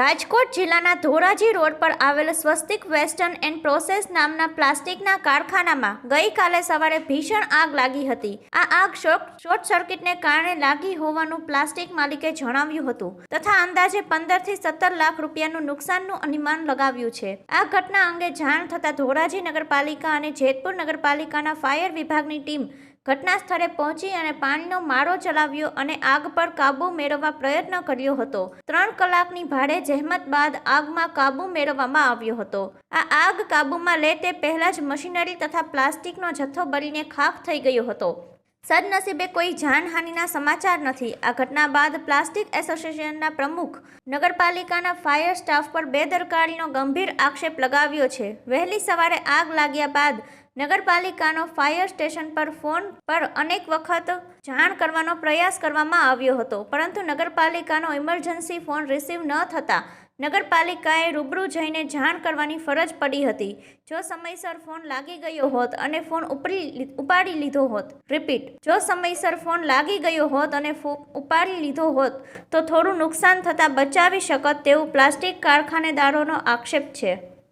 રાજકોટ જિલ્લાના ધોરાજી રોડ પર આવેલ સ્વસ્તિક વેસ્ટર્ન એન્ડ પ્રોસેસ નામના પ્લાસ્ટિકના કારખાનામાં ગઈકાલે સવારે ભીષણ આગ લાગી હતી. આ આગ શોર્ટ સર્કિટને કારણે લાગી હોવાનું પ્લાસ્ટિક માલિકે જણાવ્યું હતું તથા અંદાજે પંદરથી સત્તર લાખ રૂપિયાનું નુકસાનનું અનુમાન લગાવ્યું છે. આ ઘટના અંગે જાણ થતાં ધોરાજી નગરપાલિકા અને જેતપુર નગરપાલિકાના ફાયર વિભાગની ટીમ ઘટના સ્થળે પહોંચી અને પાણીનો મારો ચલાવ્યો અને આગ પર કાબુ મેળવવા પ્રયત્ન કર્યો હતો. ત્રણ કલાકની ભારે જહેમત બાદ આગમાં કાબુ મેળવવામાં આવ્યો હતો. આ આગ કાબૂમાં લે તે પહેલા જ મશીનરી તથા પ્લાસ્ટિકનો જથ્થો બળીને ખાખ થઈ ગયો હતો. સદનસીબે કોઈ જાનહાનિના સમાચાર નથી. આ ઘટના બાદ પ્લાસ્ટિક એસોસિએશનના પ્રમુખ, નગરપાલિકાના ફાયર સ્ટાફ પર બેદરકારીનો ગંભીર આક્ષેપ લગાવ્યો છે. વહેલી સવારે આગ લાગ્યા બાદ નગરપાલિકાનો ફાયર સ્ટેશન પર ફોન પર અનેક વખત જાણ કરવાનો પ્રયાસ કરવામાં આવ્યો હતો. પરંતુ નગરપાલિકાનો ઇમરજન્સી ફોન રિસીવ ન થતાં નગરપાલિકાએ રૂબરૂ જઈને જાણ કરવાની ફરજ પડી હતી. જો સમયસર ફોન લાગી ગયો હોત અને ફોન ઉપરી ઉપાડી લીધો હોત, રિપીટ, જો સમયસર ફોન લાગી ગયો હોત અને ઉપાડી લીધો હોત, તો થોડું નુકસાન થતાં બચાવી શકત તેવું પ્લાસ્ટિક કારખાનેદારોનો આક્ષેપ છે.